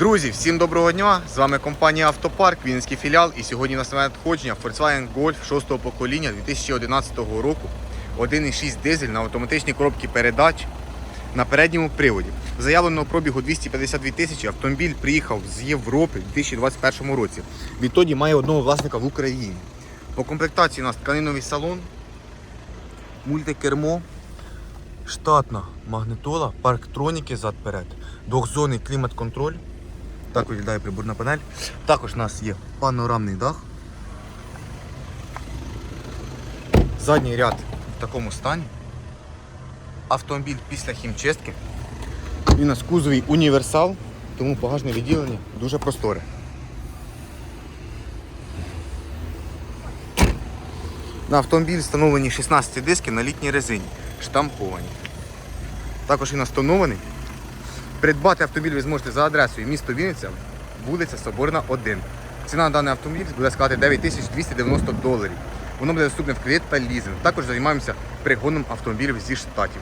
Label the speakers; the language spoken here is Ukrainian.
Speaker 1: Друзі, всім доброго дня! З вами компанія Автопарк, Вінницький філіал. І сьогодні у нас надходження Volkswagen Golf 6 покоління 2011 року. 1,6 дизель на автоматичній коробці передач на передньому приводі. Заявленого пробігу 252 тисячі автомобіль приїхав з Європи у 2021 році. Відтоді має одного власника в Україні. По комплектації у нас тканиновий салон, мультикермо, штатна магнитола, парктроніки зад-перед, двохзонний клімат-контроль. Так виглядає приборна панель. Також у нас є панорамний дах. Задній ряд в такому стані. Автомобіль після хімчистки. Він у нас кузовий універсал, тому багажне відділення дуже просторе. На автомобіль встановлені 16 диски на літній резині, штамповані. Також він у нас тонований. Придбати автомобіль ви зможете за адресою місто Вінниця, вулиця Соборна, 1. Ціна на даний автомобіль буде складати 9290 доларів. Воно буде доступне в кредит та лізинг. Також займаємося пригоном автомобілів зі штатів.